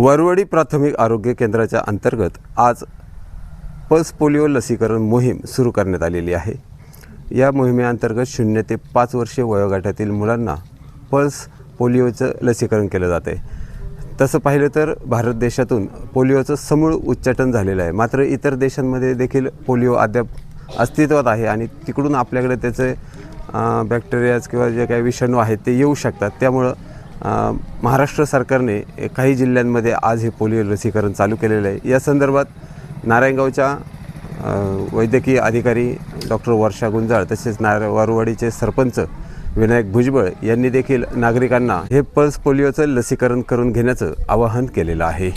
वरवडी प्राथमिक आरोग्य केंद्राच्या अंतर्गत आज पल्स पोलिओ लसीकरण मोहीम सुरू करण्यात आलेली आहे. या मोहिमेअंतर्गत शून्य ते पाच वर्षे वयोगटातील मुलांना पल्स पोलिओचं लसीकरण केलं जाते तसं पाहिलं तर भारत देशातून पोलिओचं समूळ उच्चाटन झालेलं आहे. मात्र इतर देशांमध्ये देखील पोलिओ अद्याप अस्तित्वात आहे आणि तिकडून आपल्याकडे त्याचे बॅक्टेरियाज किंवा जे काही विषाणू आहेत ते येऊ शकतात. त्यामुळं महाराष्ट्र सरकारने काही जिल्ह्यांमध्ये आज हे पोलिओ लसीकरण चालू केलेलं आहे. या संदर्भात नारायणगावच्या वैद्यकीय अधिकारी डॉक्टर वर्षा गुंजाळ तसेच नार वारुवाडीचे सरपंच विनायक भुजबळ यांनी देखील नागरिकांना हे पल्स पोलिओचं लसीकरण करून घेण्याचं आवाहन केलेलं आहे.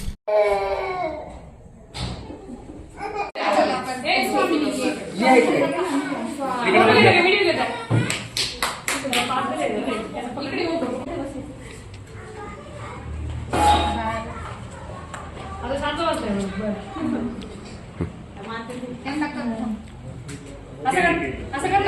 असं कर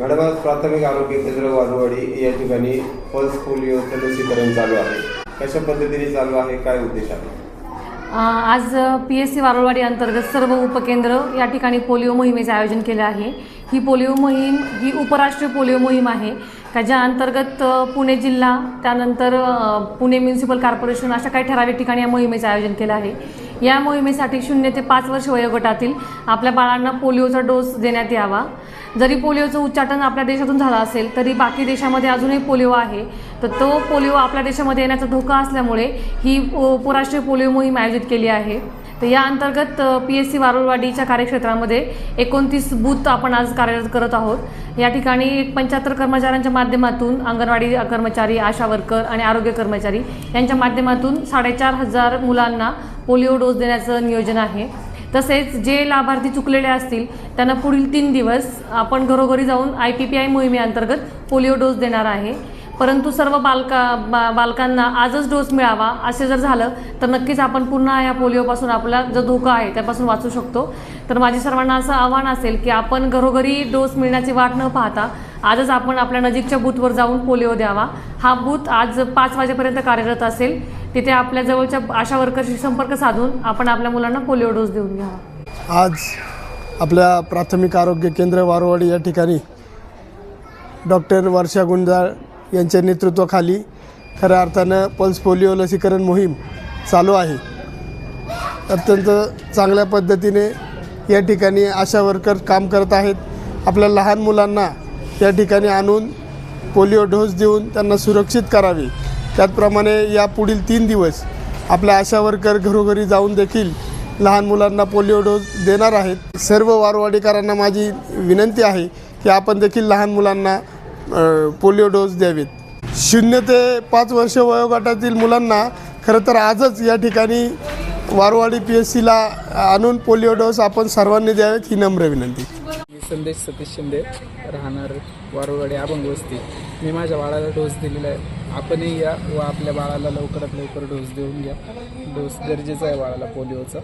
मॅडम आज प्राथमिक आरोग्य केंद्र वारुवाडी या ठिकाणी पल्स पोलिओचं लसीकरण चालू आहे. कशा पद्धतीने चालू आहे? काय उद्देश आहे? आज पी एस सी वारुळवाडी अंतर्गत सर्व उपकेंद्र या ठिकाणी पोलिओ मोहिमेचे आयोजन केले आहे. ही पोलिओ मोहीम ही उपराष्ट्रीय पोलिओ मोहीम आहे. का ज्या अंतर्गत पुणे जिल्हा त्यानंतर पुणे म्युन्सिपल कॉर्पोरेशन अशा काही ठराविक ठिकाणी या मोहिमेचं आयोजन केलं आहे. या मोहिमेसाठी शून्य ते पाच वर्ष वयोगटातील आपल्या बाळांना पोलिओचा डोस देण्यात यावा. जरी पोलिओचं उच्चाटन आपल्या देशातून झालं असेल तरी बाकी देशामध्ये अजूनही पोलिओ आहे. तर तो पोलिओ आपल्या देशामध्ये येण्याचा धोका असल्यामुळे ही उपराष्ट्रीय पोलिओ मोहीम आयोजित केली आहे. तर या अंतर्गत पी एस सी वारुळवाडीच्या कार्यक्षेत्रामध्ये एकोणतीस बूथ आपण आज कार्यरत करत आहोत. या ठिकाणी एक पंच्याहत्तर कर्मचाऱ्यांच्या माध्यमातून अंगणवाडी कर्मचारी आशा वर्कर आणि आरोग्य कर्मचारी यांच्या माध्यमातून साडेचार हजार मुलांना पोलिओ डोस देण्याचं नियोजन आहे. तसेच जे लाभार्थी चुकलेले असतील त्यांना पुढील तीन दिवस आपण घरोघरी जाऊन आय पी पी आय मोहिमेअंतर्गत पोलिओ डोस देणार आहे. परंतु सर्व बालका बा बालकांना आजच डोस मिळावा असे जर झालं तर नक्कीच आपण पुन्हा या पोलिओपासून आपला जो धोका आहे त्यापासून वाचू शकतो. तर माझी सर्वांना असं आव्हान असेल की आपण घरोघरी डोस मिळण्याची वाट न पाहता आजच आपण आपल्या नजीकच्या बूथवर जाऊन पोलिओ द्यावा. हा बूथ आज पाच वाजेपर्यंत कार्यरत असेल. तिथे आपल्या जवळच्या आशा वर्करशी संपर्क साधून आपण आपल्या मुलांना पोलिओ डोस देऊन घ्यावा. आज आपल्या प्राथमिक आरोग्य केंद्र वारवाडी या ठिकाणी डॉक्टर वर्षा गुंजाळ यांच्या नेतृत्वाखाली खऱ्या अर्थानं पल्स पोलिओ लसीकरण मोहीम चालू आहे. अत्यंत चांगल्या पद्धतीने या ठिकाणी आशा वर्कर काम करत आहेत. आपल्या लहान मुलांना या ठिकाणी आणून पोलिओ डोस देऊन त्यांना सुरक्षित करावे. त्याचप्रमाणे या पुढील तीन दिवस आपल्या आशा वर्कर घरोघरी जाऊन देखील लहान मुलांना पोलिओ डोस देणार आहेत. सर्व वारवाडीकरांना माझी विनंती आहे की आपण देखील लहान मुलांना पोलिओ डोस द्यावेत. शून्य ते पाच वर्ष वयोगटातील मुलांना खरं तर आजच या ठिकाणी वारवाडी पी एस सीला आणून पोलिओ डोस आपण सर्वांनी द्यावेत ही नम्र विनंती. मी संदेश सतीश शिंदे राहणार वारवाडी अभंग वस्ती. मी माझ्या बाळाला डोस दिलेला आहे. आपणही या व आपल्या बाळाला लवकरात लवकर डोस देऊन घ्या. डोस गरजेचा आहे बाळाला पोलिओचा.